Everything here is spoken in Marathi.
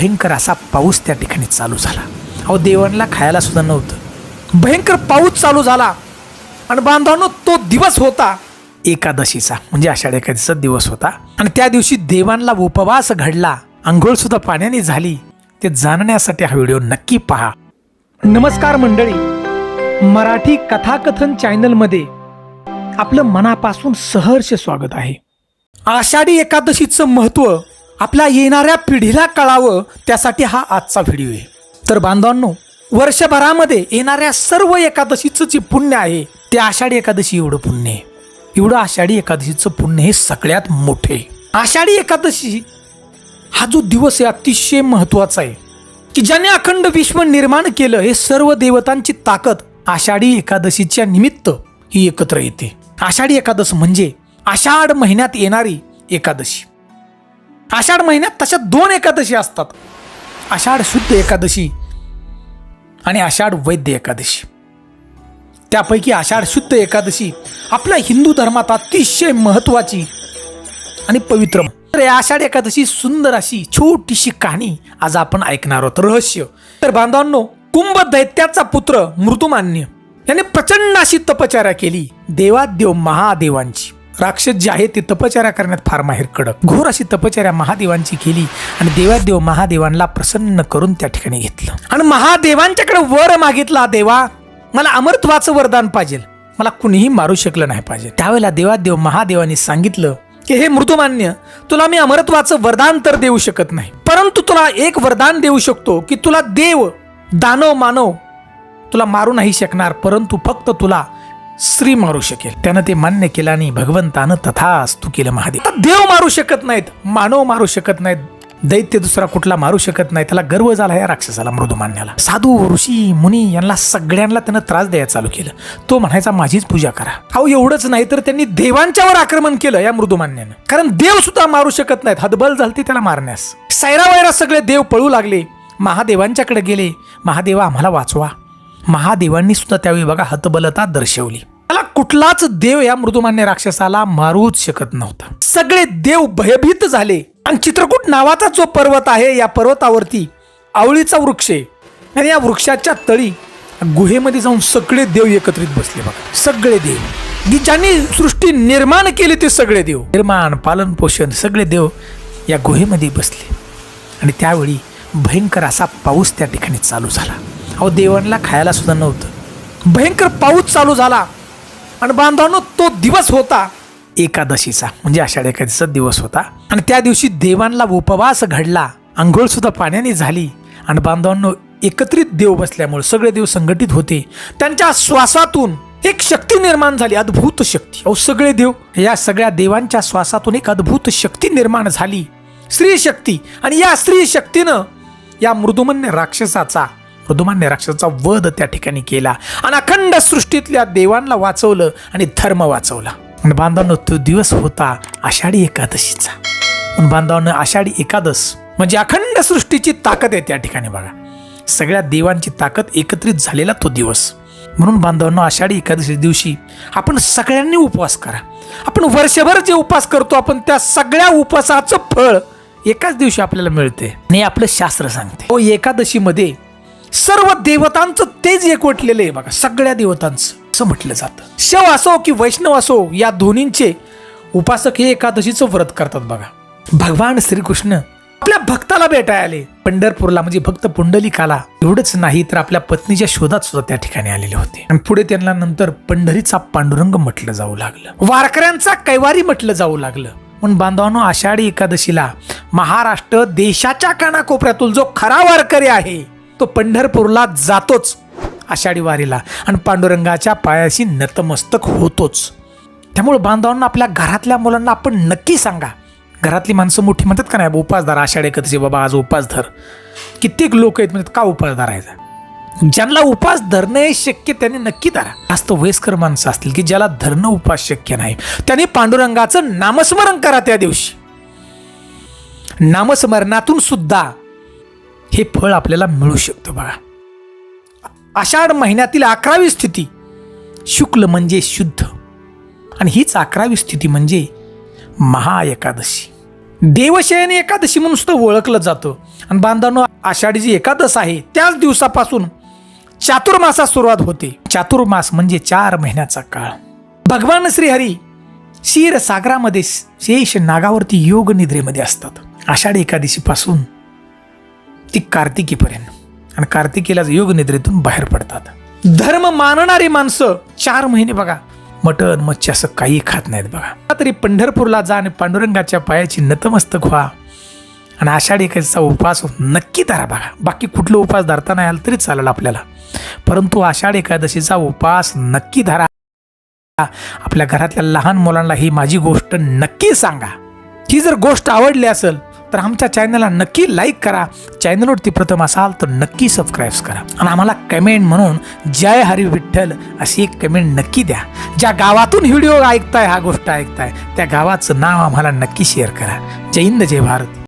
भयंकर असा पाऊस त्या ठिकाणी चालू झाला. अहो देवांना खायला सुद्धा नव्हतं. भयंकर पाऊस चालू झाला. आणि बांधवांनो तो दिवस होता एकादशीचा. म्हणजे आषाढ एकादशीचा दिवस होता. आणि त्या दिवशी देवांना उपवास घडला. आंघोळ सुद्धा पाण्याने झाली. ते जाणण्यासाठी हा व्हिडिओ नक्की पहा. नमस्कार मंडळी. मराठी कथाकथन चॅनलमध्ये आपलं मनापासून सहर्ष स्वागत आहे. आषाढी एकादशीचं महत्त्व आपल्या येणाऱ्या पिढीला कळावं त्यासाठी हा आजचा व्हिडिओ आहे. तर बांधवांनो वर्षभरामध्ये येणाऱ्या सर्व एकादशीचं जे पुण्य आहे. ते आषाढी एकादशी एवढं पुण्य आहे. एवढं आषाढी एकादशीचं पुण्य हे सगळ्यात मोठे आहे. आषाढी एकादशी हा जो दिवस आहे अतिशय महत्त्वाचा आहे. की ज्याने अखंड विश्व निर्माण केलं हे सर्व देवतांची ताकद आषाढी एकादशीच्या निमित्त ही एकत्र येते. आषाढी एकादश म्हणजे आषाढ महिन्यात येणारी एकादशी. आषाढ महिन्यात तशा दोन एकादशी असतात. आषाढ शुद्ध एकादशी आणि आषाढ वैद्य एकादशी. त्यापैकी आषाढ शुद्ध एकादशी आपल्या हिंदू धर्मात अतिशय महत्वाची आणि पवित्र तर या आषाढ एकादशी सुंदर अशी छोटीशी कहाणी आज आपण ऐकणार आहोत. रहस्य. तर बांधवांनो कुंभ दैत्याचा पुत्र मृदुमान्य. याने प्रचंड अशी तपचार्या केली. देवादेव महादेवांची. राक्षस जे आहे ते तपचार्या करण्यात फार माहेर कडक. घोर अशी तपचार्या महादेवांची केली आणि देवादेव महादेवांना प्रसन्न करून त्या ठिकाणी घेतलं. आणि महादेवांच्याकडे वर मागितला देवा मला अमरत्वाचं वरदान पाहिजे. मला कुणीही मारू शकलं नाही पाहिजे. त्यावेळेला देवादेव महादेवांनी सांगितलं की हे मृदुमान्य तुला मी अमरत्वाचं वरदान तर देऊ शकत नाही. परंतु तुला एक वरदान देऊ शकतो की तुला देव दानव मानव तुला मारू नाही शकणार. परंतु फक्त तुला स्त्री मारू शकेल. त्यानं ते मान्य केलं आणि भगवंतानं तथास्तू केलं महादेव. देव मारू शकत नाहीत मानव मारू शकत नाहीत दैत्य दुसरा कुठला मारू शकत नाही त्याला गर्व झाला या राक्षसाला मृदुमान्याला साधू ऋषी मुनी यांना सगळ्यांना त्यानं त्रास द्यायला चालू केलं. तो म्हणायचा माझीच पूजा करा. अहो एवढंच नाही तर त्यांनी देवांच्यावर आक्रमण केलं या मृदुमान्यानं कारण देव सुद्धा मारू शकत नाहीत हदबल झालती त्याला मारण्यास. सैरावैरा सगळे देव पळू लागले. महादेवांच्याकडे गेले. महादेवा आम्हाला वाचवा. महादेवांनी सुद्धा त्यावेळी बघा हतबलता दर्शवली. त्याला कुठलाच देव या मृदुमान्य राक्षसाला मारूच शकत नव्हता. सगळे देव भयभीत झाले. आणि चित्रकूट नावाचा जो पर्वत आहे या पर्वतावरती आवळीचा वृक्ष आहे. आणि या वृक्षाच्या तळी गुहेमध्ये जाऊन सगळे देव एकत्रित बसले बघा. सगळे देव. ज्यांनी सृष्टी निर्माण केली ते सगळे देव. निर्माण पालन पोषण सगळे देव या गुहेमध्ये बसले. आणि त्यावेळी भयंकर असा पाऊस त्या ठिकाणी चालू झाला. अहो देवांना खायला सुद्धा नव्हतं. भयंकर पाऊस चालू झाला. आणि बांधवांनो तो दिवस होता एकादशीचा. म्हणजे आषाढ एकादशीचा दिवस होता. आणि त्या दिवशी देवांना उपवास घडला. आंघोळ सुद्धा पाण्याने झाली. आणि बांधवांनो एकत्रित देव बसल्यामुळे सगळे देव संघटित होते. त्यांच्या श्वासातून एक शक्ती निर्माण झाली अद्भुत शक्ती. अहो सगळे देव या सगळ्या देवांच्या श्वासातून एक अद्भुत शक्ती निर्माण झाली. स्त्री शक्ती. आणि या स्त्री शक्तीनं या मृदुमन्य राक्षसाचा मृदुमान्य राक्षसाचा वध त्या ठिकाणी केला आणि अखंड सृष्टीतल्या देवांना वाचवलं आणि धर्म वाचवला. आणि बांधवांनो तो दिवस होता आषाढी एकादशीचा. पण बांधवांनो आषाढी एकादश म्हणजे अखंड सृष्टीची ताकद आहे त्या ठिकाणी बघा. सगळ्या देवांची ताकद एकत्रित झालेला तो दिवस. म्हणून बांधवांनो आषाढी एकादशी दिवशी आपण सगळ्यांनी उपवास करा. आपण वर्षभर जे उपवास करतो आपण त्या सगळ्या उपवासाचं फळ एकाच दिवशी आपल्याला मिळते. आणि आपलं शास्त्र सांगते. हो एकादशीमध्ये सर्व देवतांचं तेज एकवटलेलं आहे बघा सगळ्या देवतांचं. असं म्हटलं जातं. शव असो की वैष्णव असो या दोन्हींचे उपासक हे एकादशीचं व्रत करतात बघा. भगवान श्रीकृष्ण आपल्या भक्ताला भेटायला. आले पंढरपूरला म्हणजे भक्त पुंडलिकाला. एवढंच नाही तर आपल्या पत्नीच्या शोधात सुद्धा त्या ठिकाणी आलेले होते. आणि पुढे त्यांना नंतर पंढरीचा पांडुरंग म्हटलं जाऊ लागलं. वारकऱ्यांचा कैवारी म्हटलं जाऊ लागलं. म्हणून बांधवांनो आषाढी एकादशीला महाराष्ट्र देशाच्या कानाकोपऱ्यातून जो खरा वारकरी आहे तो पंढरपूरला जातोच आषाढी वारीला आणि पांडुरंगाच्या पायाशी नतमस्तक होतोच. त्यामुळे बांधवांना आपल्या घरातल्या मुलांना आपण नक्की सांगा. घरातली माणसं मोठी म्हणतात का नाही उपास उपासदार आषाढ एकादशी बाबा आज उपास धर कित्येक लोक आहेत म्हणतात का उपास धरायचा ज्यांना उपास धरणं हे शक्य त्याने नक्की धरा. जास्त वयस्कर माणसं असतील की ज्याला धरणं उपास शक्य नाही त्याने पांडुरंगाचं नामस्मरण करा त्या दिवशी. नामस्मरणातून सुद्धा हे फळ आपल्याला मिळू शकतं बाळा. आषाढ महिन्यातील अकरावी स्थिती शुक्ल म्हणजे शुद्ध आणि हीच अकरावी स्थिती म्हणजे महाएकादशी. देवशयन एकादशी म्हणून सुद्धा ओळखलं जातं. आणि बांधवांनो आषाढी जी एकादश आहे त्याच दिवसापासून चातुर्मासात सुरुवात होते. चातुर्मास म्हणजे चार महिन्याचा काळ. भगवान श्रीहरी क्षीर सागरामध्ये शेष नागावरती योग निद्रेमध्ये असतात. आषाढी एकादशीपासून ती कार्तिकीपर्यंत. आणि कार्तिकीला योग निद्रेतून बाहेर पडतात. धर्म मानणारी माणसं चार महिने बघा मटण मच्छी असं काही खात नाहीत बघा. तरी पंढरपूरला जा आणि पांडुरंगाच्या पायाची नतमस्तक व्हा. आणि आषाढी एकादशीचा उपवास नक्की धरा बघा. बाकी कुठलं उपवास धरता नाही आलं तरी चालेल आपल्याला. परंतु आषाढी एकादशीचा उपवास नक्की धरा. आपल्या घरातल्या लहान मुलांना ही माझी गोष्ट नक्की सांगा. ही जर गोष्ट आवडली असेल तर आमच्या चॅनलला नक्की लाईक करा. चॅनलवरती प्रथम असाल तर नक्की सबस्क्राईब करा. आणि आम्हाला कमेंट म्हणून जय हरी विठ्ठल अशी एक कमेंट नक्की द्या. ज्या गावातून व्हिडिओ ऐकताय हा गोष्ट ऐकताय त्या गावाचं नाव आम्हाला नक्की शेअर करा. जय हिंद जय भारत.